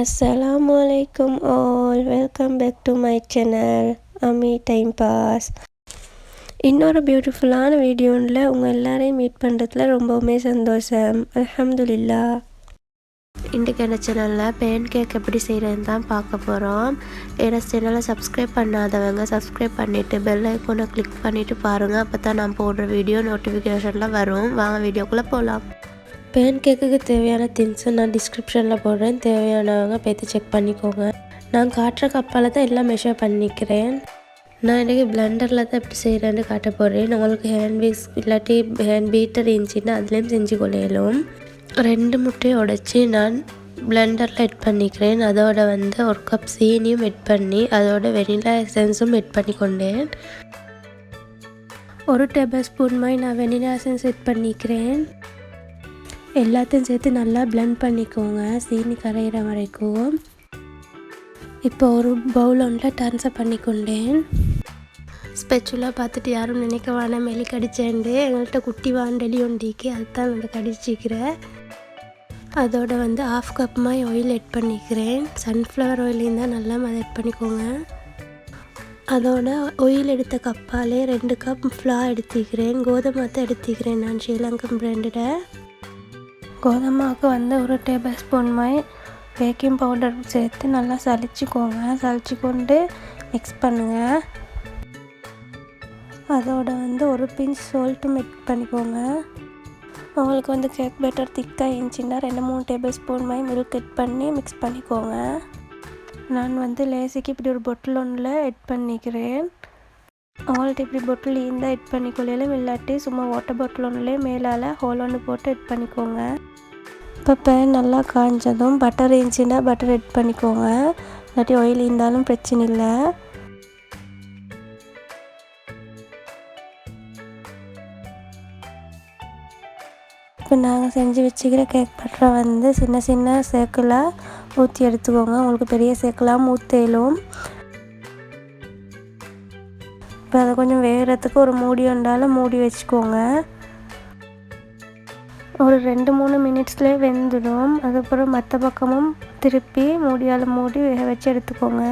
அஸ்ஸலாமு அலைக்கும் all welcome back to my channel Ami time pass இன்னொரு பியூட்டிஃபுல்லான வீடியோவில் உங்கள் எல்லாரையும் மீட் பண்ணுறதுல ரொம்பவுமே சந்தோஷம். அலமதுல்லா இன்றைக்கு என்ன சேனலில் பேன் கேக் எப்படி செய்கிறதுன்னு தான் பார்க்க போகிறோம் என்னோட சேனலை சப்ஸ்கிரைப் பண்ணாதவங்க சப்ஸ்கிரைப் பண்ணிவிட்டு பெல் ஐக்கோனை கிளிக் பண்ணிவிட்டு பாருங்கள் அப்போ தான் நான் போடுற வீடியோ நோட்டிஃபிகேஷனில் வரும். வாங்க வீடியோக்குள்ளே போகலாம் பேன் கேக்குக்கு தேவையான திங்ஸை நான் டிஸ்கிரிப்ஷனில் போடுறேன். தேவையானவங்க பார்த்து செக் பண்ணிக்கோங்க. நான் காட்டுற கப்பால் தான் எல்லாம் மெஷர் பண்ணிக்கிறேன். நான் இன்றைக்கி பிளண்டரில் தான் எப்படி செய்கிறேன்னு காட்ட போகிறேன் உங்களுக்கு ஹேண்ட் வீஸ் இல்லாட்டி ஹேண்ட் பீட்டர் இருந்துச்சுன்னா அதுலேயும் செஞ்சு கொள்ளையிலும். ரெண்டு முட்டையை உடச்சி நான் பிளெண்டரில் எட் பண்ணிக்கிறேன். அதோட வந்து ஒரு கப் சீனியும் எட் பண்ணி அதோட வெனிலா எசன்ஸும் எட் பண்ணி கொண்டேன். ஒரு டேபிள் ஸ்பூன் மாதிரி நான் வெனிலா எசன்ஸ் எட் பண்ணிக்கிறேன். எல்லாத்தையும் சேர்த்து நல்லா பிளெண்ட் பண்ணிக்கோங்க. சீனி கரையிற வரைக்கும். இப்போ ஒரு பவுல் ஒன்றில் டர்ன்ஸை பண்ணிக்கொண்டேன். ஸ்பெச்சுலாக பார்த்துட்டு யாரும் நினைக்க வேணாம் மெலி கடிச்சேன்டு எங்கள்கிட்ட குட்டி வாண்டலி ஒண்டிக்கு அதுதான் வந்து கடிச்சிக்கிறேன் அதோட வந்து ஆஃப் கப் மாதிரி ஆயில் எட் பண்ணிக்கிறேன். சன்ஃப்ளவர் ஆயிலையும் தான் நல்லா அதை எட் பண்ணிக்கோங்க. அதோட ஆயில் எடுத்த கப்பாலே ரெண்டு கப் ஃப்ளா எடுத்துக்கிறேன். கோதுமை தான் எடுத்துக்கிறேன் நான் ஸ்ரீலங்கன் பிராண்டடை கோதுமாவுக்கு வந்து ஒரு டேபிள் ஸ்பூன் மாதிரி பேக்கிங் பவுடர் சேர்த்து நல்லா சளிச்சிக்கோங்க. சளிச்சு கொண்டு மிக்ஸ் பண்ணுங்கள் அதோட வந்து ஒரு பிஞ்ச் சால்ட்டு மிக்ஸ் பண்ணிக்கோங்க. உங்களுக்கு வந்து கேக் பேட்டர் திக்காக இருந்துச்சுன்னா ரெண்டு மூணு டேபிள் ஸ்பூன் மாதிரி மில்க் எட் பண்ணி மிக்ஸ் பண்ணிக்கோங்க. நான் வந்து லேசிக்கு இப்படி ஒரு பொட்டில் ஒன்றில் எட் பண்ணிக்கிறேன். அவங்கள்ட்ட இப்படி பொட்டில் இருந்தால் இட் பண்ணிக்கொள்ளையிலும் இல்லாட்டி சும்மா வாட்டர் பாட்டில் ஒன்றுலே மேலால் ஹோல் ஒன்று போட்டு இட் பண்ணிக்கோங்க. இப்போ பேன் நல்லா காய்ஞ்சதும் பட்டர் இருந்துச்சுன்னா பட்டர் இட் பண்ணிக்கோங்க. இல்லாட்டி ஆயில் இருந்தாலும் பிரச்சனை இல்லை. இப்போ நாங்கள் செஞ்சு வச்சுக்கிற கேக் பட்டரை வந்து சின்ன சின்ன சேக்கிளாக ஊற்றி எடுத்துக்கோங்க. உங்களுக்கு பெரிய சேக்கெல்லாம் ஊற்றலும் இப்போ அதை கொஞ்சம் வேகிறதுக்கு ஒரு மூடி உண்டாலும் மூடி வச்சுக்கோங்க. ஒரு ரெண்டு மூணு மினிட்ஸ்லேயே வெந்துடும். அதுக்கப்புறம் மற்ற பக்கமும் திருப்பி மூடியால் மூடி வேக வச்சு எடுத்துக்கோங்க.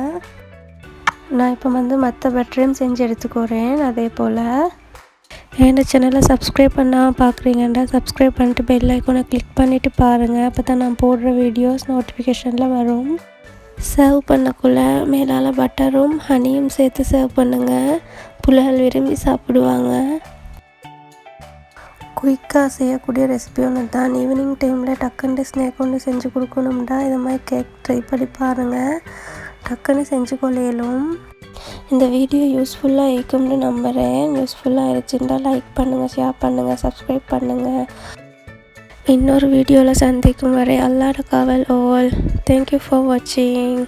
நான் இப்போ வந்து மற்ற பட்டரையும் செஞ்சு எடுத்துக்கிறேன் அதே போல். என் சேனலை சப்ஸ்கிரைப் பண்ணால் பார்க்குறீங்கன்றா சப்ஸ்கிரைப் பண்ணிட்டு பெல் ஐக்கோனை கிளிக் பண்ணிவிட்டு பாருங்கள் அப்போ தான் நான் போடுற வீடியோஸ் நோட்டிஃபிகேஷனில் வரும். சர்வ் பண்ணக்குள்ளே மேலால் பட்டரும் ஹனியும் சேர்த்து சர்வ் பண்ணுங்கள் புள்ளைகள் விரும்பி சாப்பிடுவாங்க. குயிக்காக செய்யக்கூடிய ரெசிபி ஒன்று தான் ஈவினிங் டைமில் டக்குன்னு ஸ்நேக் ஒன்று செஞ்சு கொடுக்கணும்டா. இது மாதிரி கேக் ட்ரை பண்ணி பாருங்கள் டக்குன்னு செஞ்சு கொள்ளையிலும். இந்த வீடியோ யூஸ்ஃபுல்லாக இருக்கும்னு நம்புகிறேன் யூஸ்ஃபுல்லாக இருந்துச்சுன்னா லைக் பண்ணுங்கள் ஷேர் பண்ணுங்கள் சப்ஸ்கிரைப் பண்ணுங்கள் இன்னொரு வீடியோவில் சந்திக்கும் வரை அல்லாட காவல் ஓல். தேங்க்யூ ஃபார் வாட்சிங்